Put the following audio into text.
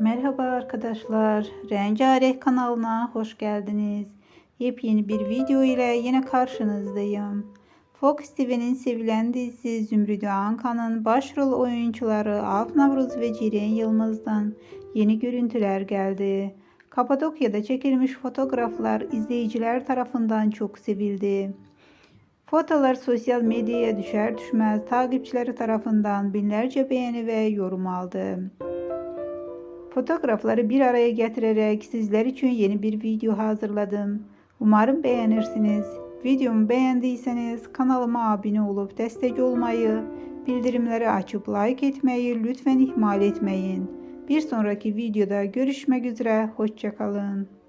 Merhaba arkadaşlar. Rengarenk kanalına hoş geldiniz. Yepyeni bir video ile yine karşınızdayım. Fox TV'nin sevilen dizisi Zümrüdü Ankan'ın başrol oyuncuları Alp Navruz ve Ceren Yılmaz'dan yeni görüntüler geldi. Kapadokya'da çekilmiş fotoğraflar izleyiciler tarafından çok sevildi. Fotolar sosyal medyaya düşer düşmez takipçileri tarafından binlerce beğeni ve yorum aldı. Fotoğrafları bir araya getirerek sizler için yeni bir video hazırladım. Umarım beğenirsiniz. Videomu beğendiyseniz kanalıma abone olup destek olmayı, bildirimleri açıp like etmeyi lütfen ihmal etmeyin. Bir sonraki videoda görüşmek üzere. Hoşçakalın.